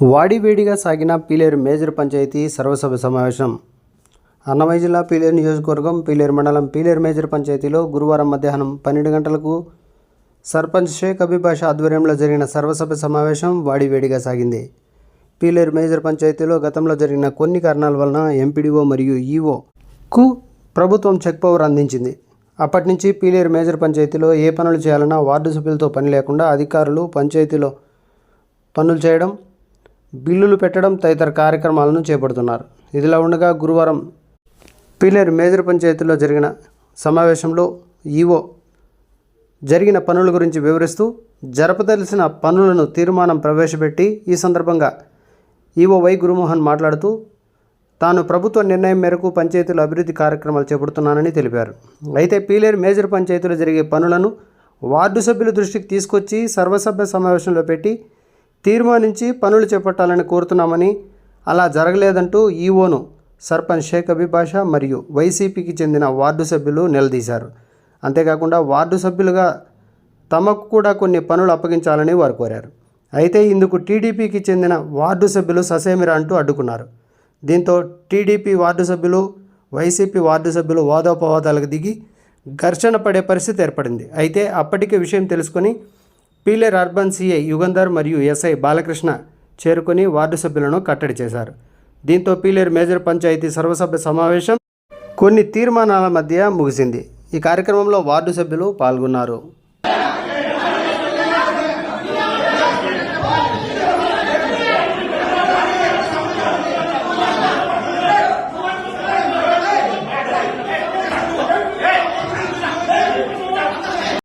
వాడివేడిగా సాగిన పీలేరు మేజర్ పంచాయతీ సర్వసభ సమావేశం. అన్నమయ్య జిల్లా పీలేరు నియోజకవర్గం పీలేరు మండలం పీలేరు మేజర్ పంచాయతీలో గురువారం మధ్యాహ్నం పన్నెండు గంటలకు సర్పంచ్ షేక్ అభిభాష ఆధ్వర్యంలో జరిగిన సర్వసభ సమావేశం వాడివేడిగా సాగింది. పీలేరు మేజర్ పంచాయతీలో గతంలో జరిగిన కొన్ని కారణాల వలన ఎంపీడీఓ మరియు ఈఓకు ప్రభుత్వం చెక్ పవర్ అందించింది. అప్పటి నుంచి పీలేరు మేజర్ పంచాయతీలో ఏ పనులు చేయాలన్నా వార్డు సభ్యులతో పని లేకుండా అధికారులు పంచాయతీలో పనులు చేయడం బిల్లులు పెట్టడం తదితర కార్యక్రమాలను చేపడుతున్నారు. ఇదిలా ఉండగా గురువారం పీలేరు మేజర్ పంచాయతీలో జరిగిన సమావేశంలో ఈఓ జరిగిన పనుల గురించి వివరిస్తూ జరపదలసిన పనులను తీర్మానం ప్రవేశపెట్టి ఈ సందర్భంగా ఈవో వై గురుమోహన్ మాట్లాడుతూ తాను ప్రభుత్వ నిర్ణయం మేరకు పంచాయతీల అభివృద్ధి కార్యక్రమాలు చేపడుతున్నానని తెలిపారు. అయితే పీలేరు మేజర్ పంచాయతీలో జరిగే పనులను వార్డు సభ్యుల దృష్టికి తీసుకొచ్చి సర్వసభ్య సమావేశంలో పెట్టి తీర్మానించి పనులు చేపట్టాలని కోరుతున్నామని అలా జరగలేదంటూ ఈవోను సర్పంచ్ షేక్ అభిభాష మరియు వైసీపీకి చెందిన వార్డు సభ్యులు నిలదీశారు. అంతేకాకుండా వార్డు సభ్యులుగా తమకు కూడా కొన్ని పనులు అప్పగించాలని వారు కోరారు. అయితే ఇందుకు టీడీపీకి చెందిన వార్డు సభ్యులు ససేమిరా అంటూ అడ్డుకున్నారు. దీంతో టీడీపీ వార్డు సభ్యులు వైసీపీ వార్డు సభ్యులు వాదోపవాదాలకు దిగి ఘర్షణ పడే పరిస్థితి ఏర్పడింది. అయితే అప్పటికే విషయం తెలుసుకొని పీలేర్ అర్బన్ సీఐ యుగంధర్ మరియు ఎస్ఐ బాలకృష్ణ చేరుకొని వార్డు సభ్యులను కట్టడి చేశారు. దీంతో పీలేరు మేజర్ పంచాయతీ సర్వసభ్య సమావేశం కొన్ని తీర్మానాల మధ్య ముగిసింది. ఈ కార్యక్రమంలో వార్డు సభ్యులు పాల్గొన్నారు.